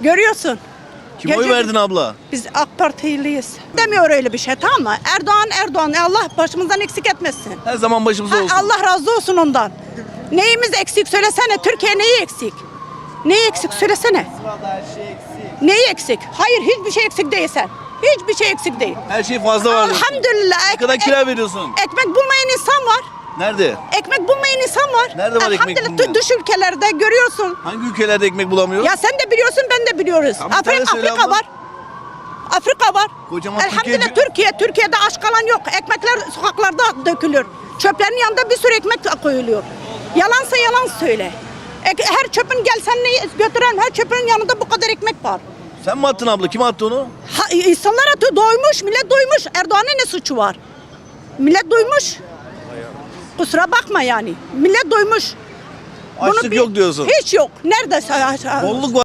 Görüyorsun. Kim oy Gece- verdin abla? Biz AK Partiliyiz. Demiyor öyle bir şey tamam mı? Erdoğan Erdoğan Allah başımızdan eksik etmesin. Her zaman başımızda Ha, olsun. Allah razı olsun ondan. Neyimiz eksik söylesene. Türkiye neyi eksik? Neyi eksik söylesene. Neyi eksik? Hayır hiçbir şey eksik değilsen. Hiçbir şey eksik değil. Her şey fazla var. diyorsun. Elhamdülillah. Ne kadar ek- kira veriyorsun? Ekmek bulmayan insan var. Ekmek Ekmek bulmayan insan var. Nerede var ekmek Elhamdülillah, bulmayan? Dış ülkelerde görüyorsun. Hangi ülkelerde ekmek bulamıyor? Ya sen de biliyorsun ben de biliyoruz. Tamam, bir tane Afrika, söyle Afrika abla. var. Afrika var. Kocaman Elhamdülillah Türkiye- Türkiye, Türkiye'de aç kalan yok. Ekmekler sokaklarda dökülür. Çöplerin yanında bir sürü ekmek koyuluyor. Yalansa yalan söyle. Ek- Her çöpün gelsen ne götüren her çöpün yanında bu kadar ekmek var. Sen mi attın abla? Kim attı onu? Ha, insanlar atıyor doymuş, millet doymuş. Erdoğan'ın ne suçu var? Millet doymuş. Kusura bakma yani. Millet doymuş. Açlık bir- yok diyorsun. Hiç yok. Nerede? Bolluk var.